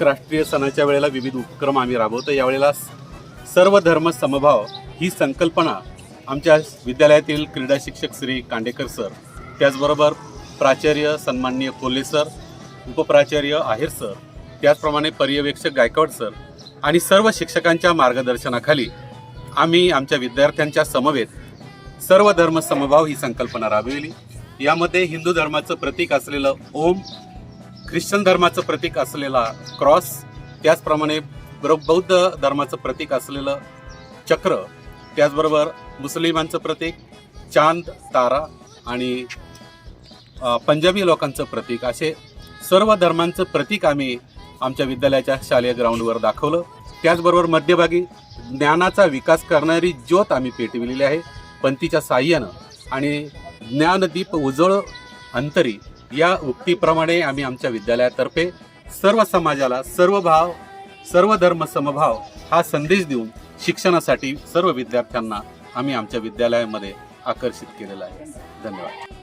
प्रत्येक राष्ट्रीय सणाच्या वेळेला विविध उपक्रम आम्ही राबवतो. यावेळेला सर्व धर्म समभाव ही संकल्पना आमच्या विद्यालयातील क्रीडा शिक्षक श्री कांडेकर सर त्याचबरोबर प्राचार्य सन्माननीय कोल्हे सर उपप्राचार्य आहेर सर त्याचप्रमाणे पर्यवेक्षक गायकवाड सर आणि सर्व शिक्षकांच्या मार्गदर्शनाखाली आम्ही आमच्या विद्यार्थ्यांच्या समवेत सर्व धर्म समभाव ही संकल्पना राबविली. यामध्ये हिंदू धर्माचं प्रतीक असलेलं ओम ख्रिश्चन धर्माचं प्रतीक असलेला क्रॉस त्याचप्रमाणे बौद्ध धर्माचं प्रतीक असलेलं चक्र त्याचबरोबर मुस्लिमांचं प्रतीक चांद तारा आणि पंजाबी लोकांचं प्रतीक. असे सर्व धर्मांचं प्रतीक आम्ही आमच्या विद्यालयाच्या शालेय ग्राउंडवर दाखवलं. त्याचबरोबर मध्यभागी ज्ञानाचा विकास करणारी ज्योत आम्ही पेटविलेली आहे. पंथीच्या साह्यानं आणि ज्ञानदीप उजळ अंतरी या उक्तीप्रमाणे आम्ही आमच्या विद्यालयातर्फे सर्व समाजाला सर्व भाव सर्व धर्म समभाव हा संदेश देऊन शिक्षणासाठी सर्व विद्यार्थ्यांना आम्ही आमच्या विद्यालयामध्ये आकर्षित केलेला आहे. धन्यवाद.